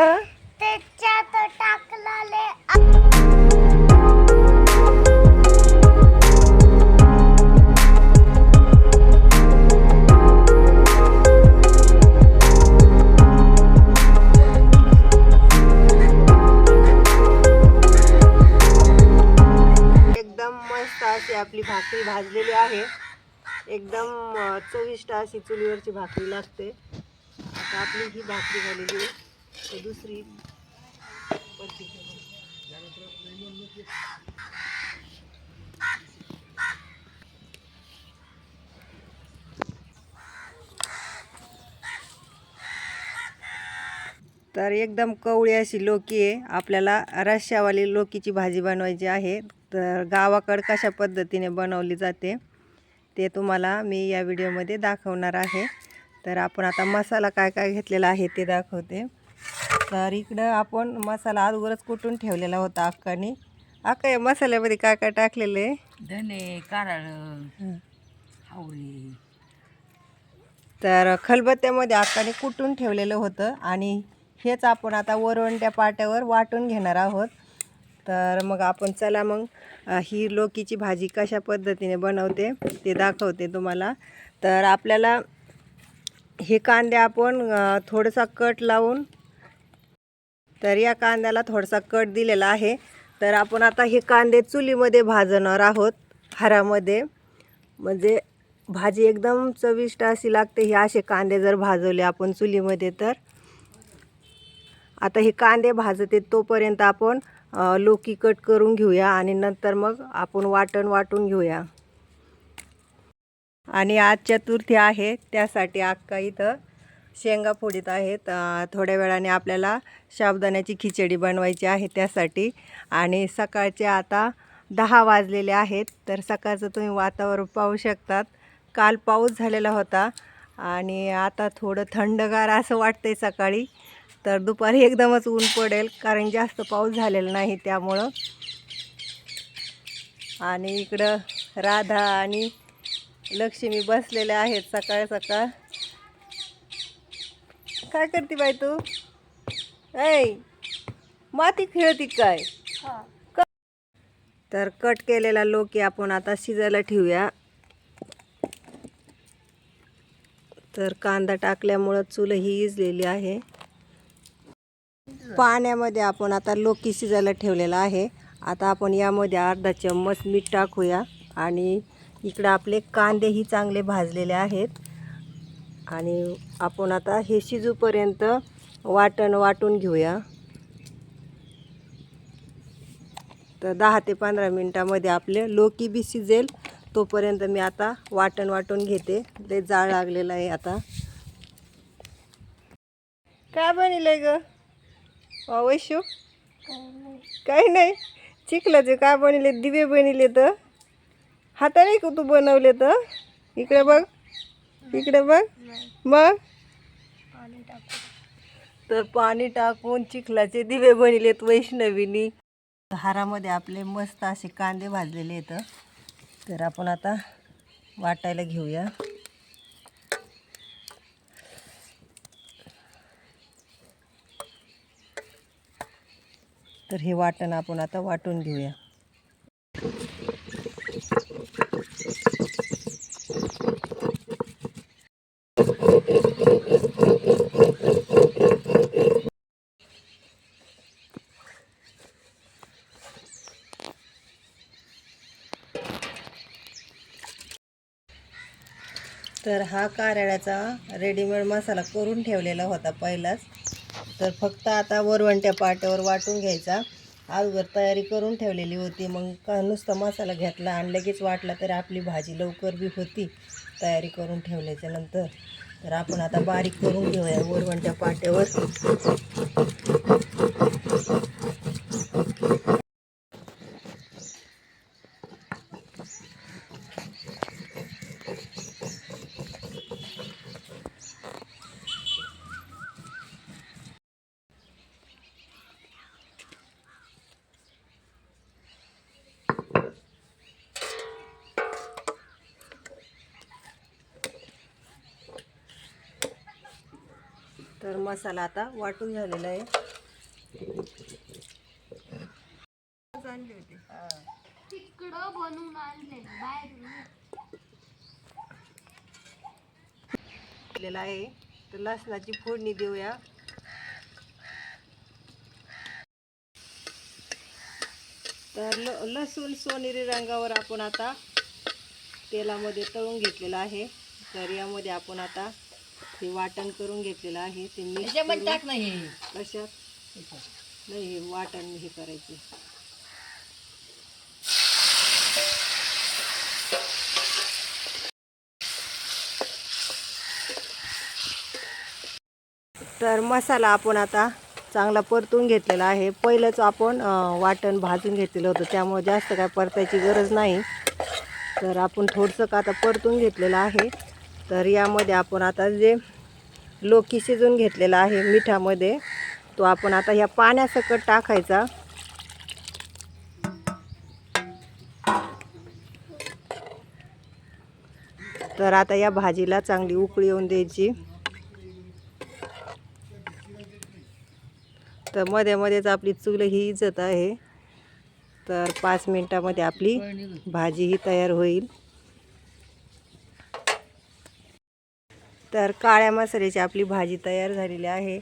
त्याच्यात टाकलाले एकदम मस्त अशी आपली भाकरी भाजलेली आहे. एकदम चविष्ट अशी चुलीवरची भाकरी लागते. आता आपली ही भाकरी झालेली आहे. तर दुसरी तर एकदम कवळी अशी लोकी आहे. आपल्याला रश्श्यावाली लोकीची भाजी बनवायची आहे. तर गावाकडं कशा पद्धतीने बनवली जाते ते तुम्हाला मी या व्हिडिओमध्ये दाखवणार आहे. तर आपण आता मसाला काय काय घेतलेला आहे ते दाखवते. तर इकडं आपण मसाला अगोदरच कुटून ठेवलेला होता अक्काने. अक्का या मसाल्यामध्ये काय काय टाकलेलं? आहे धने कारळ हावरी तर खलबत्त्यामध्ये अक्काने कुटून ठेवलेलं होतं आणि हेच आपण आता वरवंट्या पाट्यावर वाटून घेणार आहोत. तर मग आपण चला मग ही लोकीची भाजी कशा पद्धतीने बनवते ते दाखवते तुम्हाला. तर आपल्याला हे कांदे आपण थोडासा कट लावून तर या कांद्याला थोडासा कट दिलेला आहे. तर आपण आता हे कांदे चुलीमध्ये भाजणार आहोत हारामध्ये. म्हणजे भाजी एकदम चविष्ट अशी लागते हे असे कांदे जर भाजवले आपण चुलीमध्ये तर. आता हे कांदे भाजते तोपर्यंत आपण लोकी कट करून घेऊया आणि नंतर मग आपण वाटण वाटून घेऊया. आणि आज चतुर्थी आहे त्यासाठी अक्का इथं शेंगा फोडीत आहेत. थोड्या वेळाने आपल्याला साबुदाण्याची खिचडी बनवायची आहे त्यासाठी. आणि सकाळचे आता दहा वाजलेले आहेत. तर सकाळचं तुम्ही वातावरण पाहू शकतात. काल पाऊस झालेला होता. आणि आता थोडं थंडगार असं वाटतंय सकाळी. तर दुपारी एकदमच ऊन पडेल कारण जास्त पाऊस झालेला नाही त्यामुळं. आणि इकडं राधा आणि लक्ष्मी बसलेल्या आहेत सकाळ सकाळ. काय करते बाई तू? ऐ माती खेळती काय? क- तर कट केलेला लोकी आपण आता शिजायला ठेवूया. तर कांदा टाकल्यामुळं चूल ही इजलेली आहे. पाण्यामध्ये आपण आता लोकी शिजायला ठेवलेला आहे. आता आपण यामध्ये अर्धा चम्मच मीठ टाकूया. आणि इकडं आपले कांदेही चांगले भाजलेले आहेत. आणि आपण आता हे शिजूपर्यंत वाटण वाटून घेऊया. तर दहा ते पंधरा मिनटामध्ये आपले लोकी बी शिजेल तोपर्यंत मी आता वाटण वाटून घेते. ते जाळ लागलेलं आहे आता. काय बनले ग? अ, वैशू? काही नाही. चिखलाचे काय बनले दिवे बनले तर हाताने का तू बनवले तर इकडे बघ. इकडे बघ. मग? तर पाणी टाकून चिखलाचे दिवे बनलेत वैष्णवीनी. हारामध्ये आपले मस्त असे कांदे भाजलेले आहेत. तर आपण आता वाटायला घेऊया. तर हे वाटण आपण आता वाटून घेऊया. तर हा कारळ्याचा रेडीमेड मसाला करून ठेवलेला होता पहिलाच. तर फक्त आता वरवंट्या पाट्यावर वाटून घ्यायचा. अगोदर तयारी करून ठेवलेली होती. मग का नुसता मसाला घेतला आणि लगेच वाटला तर आपली भाजी लवकर बी होती. तयारी करून ठेवल्याच्या नंतर. तर आपण आता बारीक करून घेऊया वरवंट्या पाट्यावर. तर मसाला आता वाटून झालेला आहे. आणली होती तिकडं बनवून आणले बाहेर आहे. तर लसणाची फोडणी देऊया. तर ल लसूण सोनेरी रंगावर आपण आता तेलामध्ये तळून घेतलेलं आहे. तर यामध्ये आपण आता हे वाटण करून घेतलेलं आहे. ते मिक्स करून- कशात? नाही हे वाटण हे करायचे. तर मसाला आपण आता चांगला परतून घेतलेला आहे. पहिलंच आपण अं, वाटण भाजून घेतलेलं होतं. त्यामुळे जास्त काय परतायची गरज नाही. तर आपण थोडंसं का आता परतून घेतलेलं आहे. तर यामध्ये आपण आता जे लोकी शिजून घेतलेला आहे मिठामध्ये तो आपण आता ह्या पाण्यासकट टाकायचा. तर आता या भाजीला चांगली उकळी येऊन द्यायची. तर मध्ये मध्येच आपली चूल ही इजत आहे. तर पाच मिनटामध्ये आपली भाजी ही तयार होईल. तर काळ्या मसाल्याची आपली भाजी तयार झालेली आहे.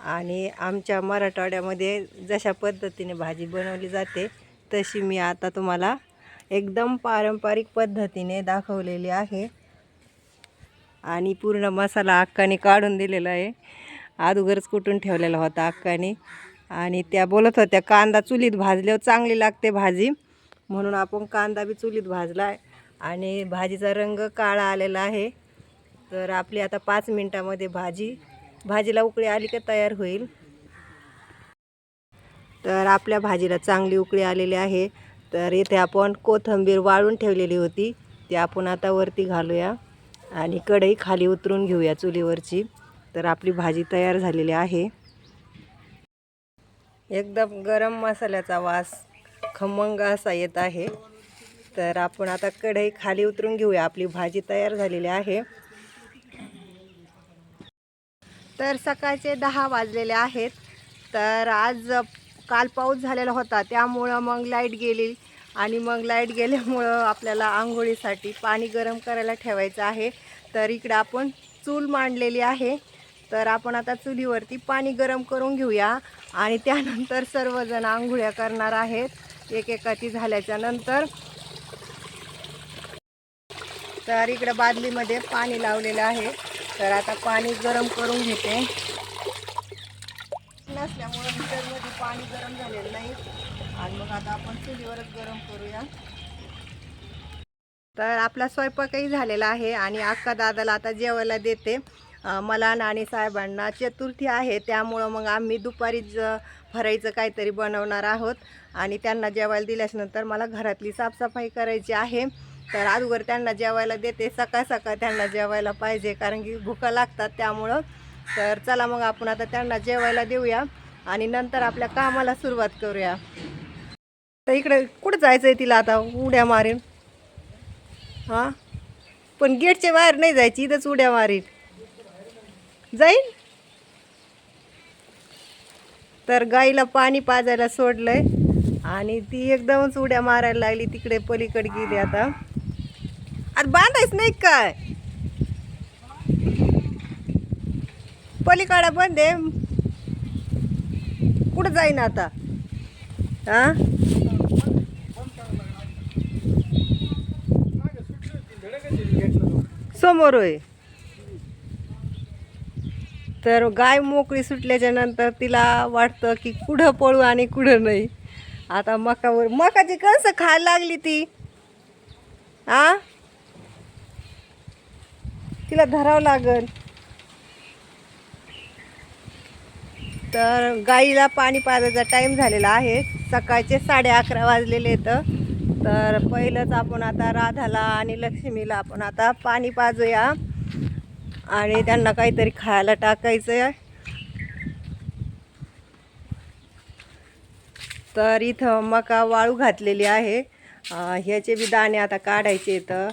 आणि आमच्या मराठवाड्यामध्ये जशा पद्धतीने भाजी बनवली जाते तशी मी आता तुम्हाला एकदम पारंपरिक पद्धतीने दाखवलेली आहे. आणि पूर्ण मसाला अक्काने काढून दिलेला आहे. अगोदरच कुटून ठेवलेला होता अक्काने आणि त्या बोलत होत्या कांदा चुलीत भाजल्यावर चांगली लागते भाजी. म्हणून आपण कांदा बी चुलीत भाजला आहे आणि भाजीचा रंग काळा आलेला आहे. तर आपली आता पाच मिनटामध्ये भाजी भाजीला उकळी आली का तयार होईल. तर आपल्या भाजीला चांगली उकळी आलेली आहे. तर इथे आपण कोथिंबीर वाळून ठेवलेली होती. ती आपण आता वरती घालूया आणि कढई खाली उतरून घेऊया चुलीवरची. तर आपली भाजी तयार झालेली आहे. एकदम गरम मसाल्याचा वास खमंग असा येत आहे. तर आपण आता कढई खाली उतरून घेऊया. आपली भाजी तयार झालेली आहे. तर सकाळचे दहा वाजलेले आहेत. तर आज काल पाऊस झालेला होता त्यामुळं मग लाइट गेली आणि मग लाइट गेल्यामुळं आपल्याला आंघोळीसाठी पाणी गरम करायला ठेवायचं आहे. तर इकडं आपण चूल मांडलेली आहे. तर आपण आता चुलीवरती पाणी गरम करून घेऊया आणि त्यानंतर सर्वजण आंघोळ्या करणार आहेत. एकेकाची झाल्याच्यानंतर. तर इकडं बादलीमध्ये पाणी लावलेलं आहे. तर आता पाणी गरम करून घेते. नसल्यामुळे हिटरमध्ये पाणी गरम झालेलं नाही. आणि मग आता आपण चुलीवरच गरम करूया. तर आपला स्वयंपाकही झालेला आहे आणि अक्का दादाला आता जेवायला देते. मला आणि साहेबांना चतुर्थी आहे त्यामुळं मग आम्ही दुपारीच फराईचं काहीतरी बनवणार आहोत. आणि त्यांना जेवायला दिल्याच्यानंतर मला घरातली साफसफाई करायची आहे. तर अगोदर त्यांना जेवायला देते सकाळ सकाळ त्यांना जेवायला पाहिजे कारण की भुका लागतात त्यामुळं. तर चला मग आपण आता त्यांना जेवायला देऊया आणि नंतर आपल्या कामाला सुरुवात करूया. तर इकडे कुठं जायचं आहे तिला आता उड्या मारीन? हां? पण गेटच्या बाहेर नाही जायची इथंच उड्या मारीन. जाईल तर गाईला पाणी पाजायला सोडलंय आणि ती एकदमच उड्या मारायला लागली तिकडे पलीकडे गेली आता. अरे बांधायच नाही काय? पलीकडा बंद आहे. कुठं जाईन आता? हां समोर होय. तर गाय मोकळी सुटल्याच्या नंतर तिला वाटतं की कुठं पळू आणि कुठं नाही. आता मकावर मकाची कणसं खायला लागली ती. आ? तिला धरावं लागल. तर गाईला पाणी पाजायचा टाईम झालेला आहे. सकाळचे साडे अकरा वाजलेले आहेत. तर पहिलंच आपण आता राधाला आणि लक्ष्मीला आपण आता पाणी पाजूया. आणि त्यांना काहीतरी खायला टाकायचं आहे तर इथं मका वाळू घातलेली आहे. ह्याचे बी दाणे आता काढायचे तर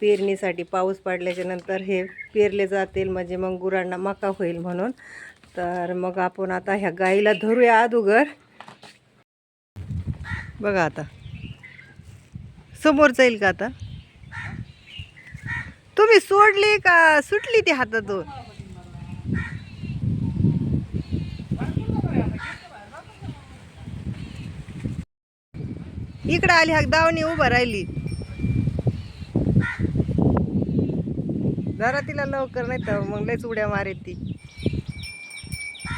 पेरणीसाठी पाऊस पडल्याच्या नंतर हे पेरले जातील. म्हणजे मग गुरांना मका होईल म्हणून. तर मग आपण आता ह्या गाईला धरूया अदुगर. बघा आता. समोर जाईल का आता? तुम्ही सोडली का? सुटली ती हातातून. इकडं आली हा दावणी उभा राहिली. जरा तिला लवकर नाही तर मग लयच उड्या मारे ती.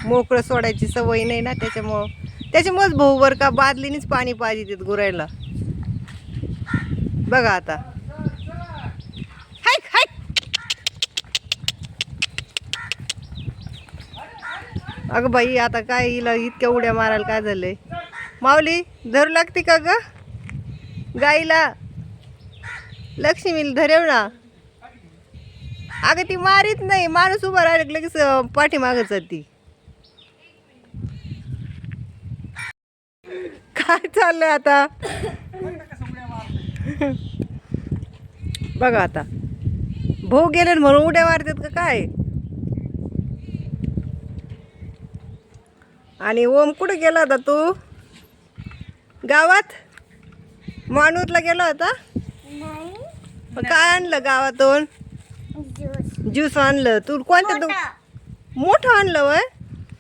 मोकळं सोडायची सवय नाही ना त्याच्यामुळं. त्याच्यामुळंच भाऊ बर का बादलीनीच पाणी पाहिजे तिथं गुरायला. बघा आता. हाय हाय. अगं बाई आता काय हिला इतक्या उड्या मारायला काय झालंय? माऊली धरू लागते का ग? गाईला. लक्ष्मी धरेव ना? अगं ती मारीत नाही. माणूस उभा राहिला लगेच पाठीमागच ती काय चाललंय आता? बघा आता. भाऊ गेले म्हणून उड्या मारतात का काय? आणि ओम कुठे गेला होता तू? गावात? माणूरला गेला होता? काय आणलं गावातून? ज्यूस आणलं. तू कोणत्या दु मोठं. आणलं वय?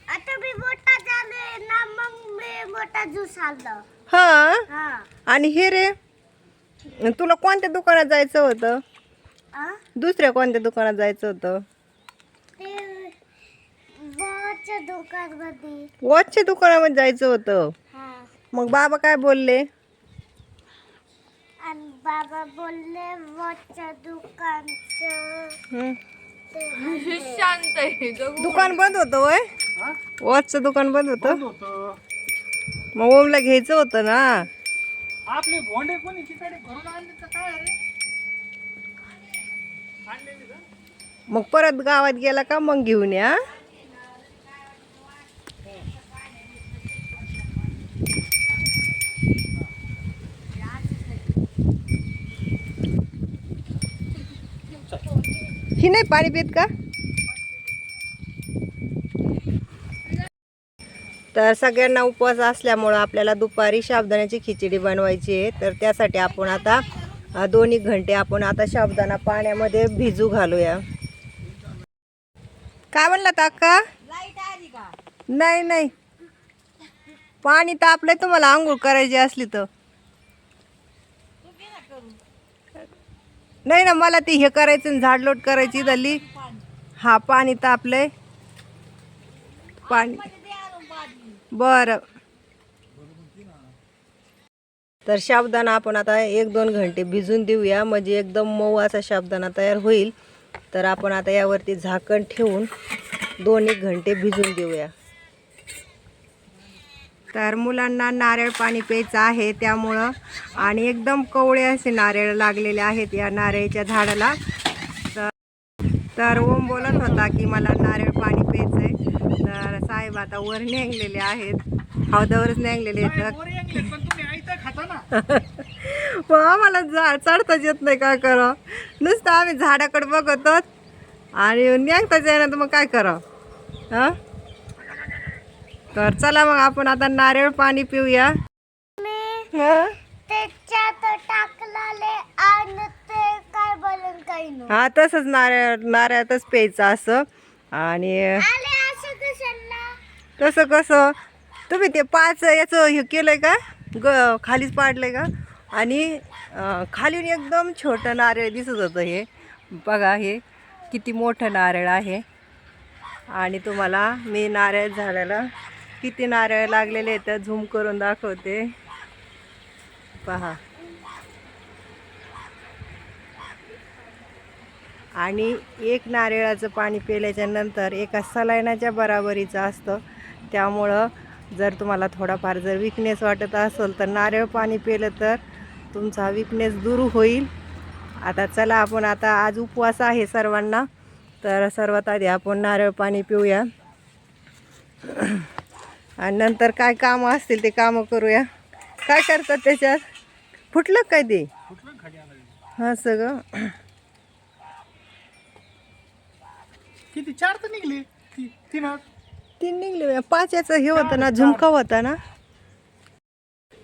आता मी मोठा झाले ना मग मी मोठा ज्यूस आणलं. हा? हा. आणि हे रे तुला कोणत्या दुकानात जायचं होतं? आ? दुसऱ्या कोणत्या दुकानात जायचं होतं? ते वॉचच्या दुकानमध्ये. वॉचच्या दुकानामध्ये जायचं होतं. हा. मग बाबा काय बोलले? बाबा बोलले वॉचच्या दुकानचं. हं? ते दुकान बंद होतं वय? हा? वॉचचं दुकान बंद होतं? होतं. मग ओमला घ्यायचं होतं ना? आपले भोंडे कोणी तिकडे घरून आणले तर काय अरे आणलेले का? मग परत गावात गेला का मग घेऊन या? ही नाही पाणी पित का? तर सगळ्यांना उपवास असल्यामुळं आपल्याला दुपारी साबुदाण्याची खिचडी बनवायची आहे. तर त्यासाठी आपण आता दोन्ही घंटे आपण आता साबुदाणा पाण्यामध्ये भिजू घालूया. काय म्हणला अक्का? नाही नाही. पाणी तापलंय तुम्हाला आंघोळ करायची असली तर. नाही ना मला ती हे करायचं ना, झाडलोट करायची झाली हा पाणी तापलंय. पाणी. बरं. तर साबुदाणा आपण आता एक दोन घंटे भिजून देऊया. म्हणजे एकदम मऊ असा साबुदाणा तयार होईल. तर आपण आता यावरती झाकण ठेवून दोन एक घंटे भिजून देऊया. तर मुलांना नारळ पाणी प्यायचं आहे त्यामुळं. आणि एकदम कवळे असे नारळ लागलेले आहेत या नारळीच्या झाडाला. तर तर ओम बोलत होता की मला नारळ पाणी प्यायचं आहे तर साहेब आता वर नेंगलेले आहेत. हौदावरच नेंगलेले आहेत. मग आम्हाला झाड चढताच येत नाही काय करा नुसतं आम्ही झाडाकडे बघतो आणि नेंगताच येणार तर मग काय करा हां? तर चला मग आपण आता नारळ पाणी पिऊया. हं? हा तसंच नारळ नारळातच प्यायचं असं. आणि तसं कसं? तुम्ही ते पाच याचं हे केलंय का? ग खालीच पाडलंय का? आणि खालीून एकदम छोटं नारळ दिसत होतं हे. बघा हे किती मोठं नारळ आहे. आणि तुम्हाला मी नारळ झाडाला किती नारळ लागलेले आहेत तर झूम करून दाखवते. पहा. आणि एक नारळाचं पाणी पिल्याच्या नंतर एका सलायनाच्या बराबरीचं असतं. त्यामुळं जर तुम्हाला थोडाफार जर विकनेस वाटत असेल तर नारळ पाणी पिलं तर तुमचा विकनेस दूर होईल. आता चला आपण आता आज उपवास आहे सर्वांना. तर सर्वात आधी आपण नारळ पाणी पिऊया. आणि नंतर काय कामं असतील ते कामं करूया. काय करतात त्याच्यात? फुटलं काय ते? हां सगळं. किती? चार तर निघले. तीन तीन निघले. पाच याचं हे होतं ना झुमका होता ना.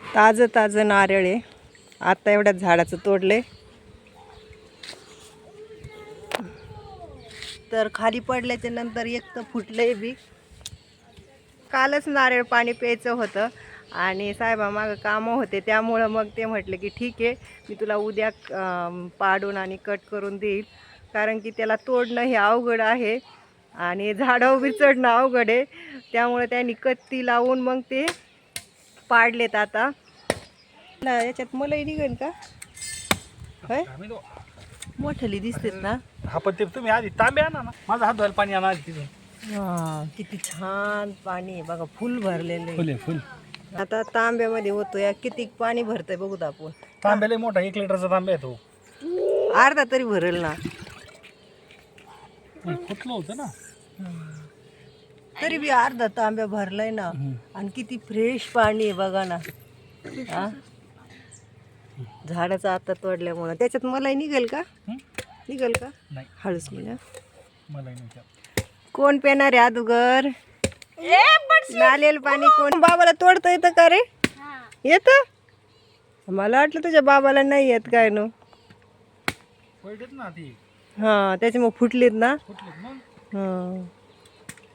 ताजं ताजं नारळ आहे. आता एवढ्याच झाडाचं तोडले तर खाली पडल्याच्या नंतर एक तर फुटलंय बी. कालच नारळ पाणी प्यायचं होतं. आणि साहेबा मागं कामं होते त्यामुळं मग ते म्हटलं की ठीक आहे मी तुला उद्या पाडून आणि कट करून देईल. कारण की त्याला तोडणं हे अवघड आहे आणि झाडावर उभी चढणं अवघड आहे. त्यामुळे त्यांनी कत्ती लावून मग ते पाडलेत आता. ना याच्यात मलाही निघेल का? होय? मोठली दिसतेत ना? हा पण ते तुम्ही आधी तांबे आणा ना. माझा हात धुवायला पाणी आणा आधी तिथून. हा किती छान पाणी आहे बघा फुल भरलेलं फुले फुल. आता तांब्यामध्ये होतो या किती पाणी भरतंय बघूत आपण. तांब्याला मोठा एक लिटरचा तांब्या आहे तो. अर्धा तरी भरेल ना. फुटलं होतं ना. तरी बी अर्धा तांब्या भरलाय ना. आणि किती फ्रेश पाणी आहे बघा ना. हा. झाडाचं आता तोडल्यामुळं. त्याच्यात मलाही निघेल का? निघेल का? नाही. हळूच मला नाही. कोण पेणार आहे अदुगर? नालेल पाणी कोण? बाबाला तोडता येतं का रे? येत? मला वाटलं तुझ्या बाबाला नाही येत काय नो. पडलेत ना ती. हा त्याच्यामुळे फुटलीत ना. मग. हा.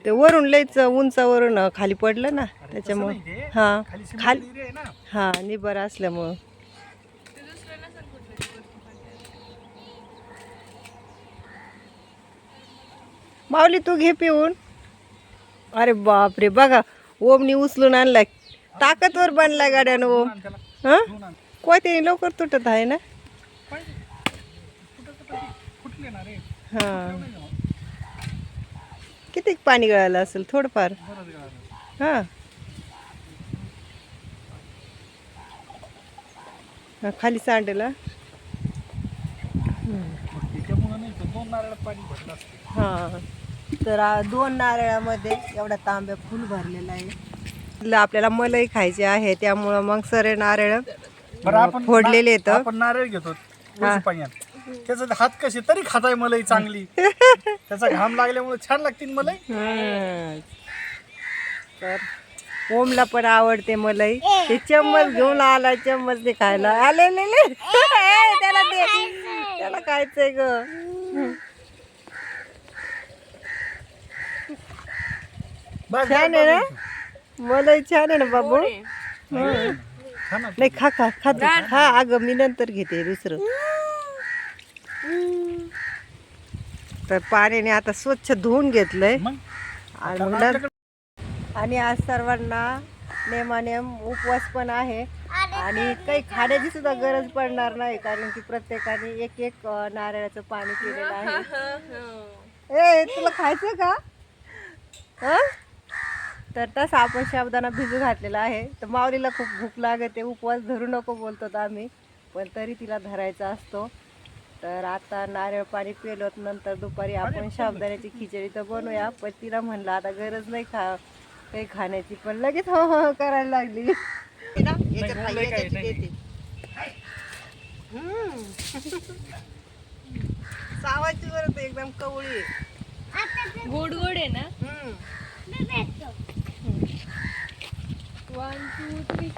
ते वरून लयच उंचावरून खाली पडलं ना त्याच्यामुळे. हा खाली हा निबर असल्यामुळं. माऊली तू घे पिऊन. अरे बापरे बघा ओमनी उचलून आणला ताकदवर बांधलाय गाड्यानं ओम. हां? त्याला कोयते लवकर तुटत आहे ना? हां. किती पाणी गळालं असेल थोडंफार? हां. खाली सांडेला मग त्याच्यामुळं नाही तर दोन नारळात पाणी भरलं असतं. हा. तर आ, दोन नारळामध्ये एवढा तांब्या फुल भरलेला आहे आपल्याला मलई खायची आहे त्यामुळं मग सरे नारळ बरं आपण फोडलेले आहेत. आपण नारळ घेतो पाण्यात. त्याचा हात कसे तरी खाताय मलाई चांगली. त्याचा घाम लागल्यामुळे छान लागतील मलाई. हं. तर ओमला पण आवडते मलई. ते चम्मच घेऊन आला चम्मच ते खायला. आले ले ले. त्याला दे. त्याला खायचंय ग. छान आहे ना? मलई छान आहे ना बाबू? हं. नाही खा खा खा तू. खा अगं मी नंतर घेते दुसरं. तर पाण्याने आता स्वच्छ धुवून घेतलंय. मग? आणि मग आणि आज सर्वांना नेमानेम उपवास पण आहे. आणि काही खाण्याची सुद्धा गरज पडणार नाही कारण की प्रत्येकाने एक एक अं, नारळाचं पाणी पिलेलं आहे. ए तुला खायचं का? हं? तर तसं आपण शाबदाना भिजू घातलेला आहे. तर माऊलीला खूप भूक लागते. उपवास धरू नको बोलतो आम्ही. पण तरी तिला धरायचा असतो. तर आता नारळ पाणी पेलोत. नंतर दुपारी आपण शाबदाण्याची खिचडी तर बनवूया. पण तिला म्हणलं आता गरज नाही खा काही खाण्याची. पण लगेच हो हो हो करायला लागली. सावाची बरं एकदम कवळी आहे. गोड गोड आहे ना? One, two, three.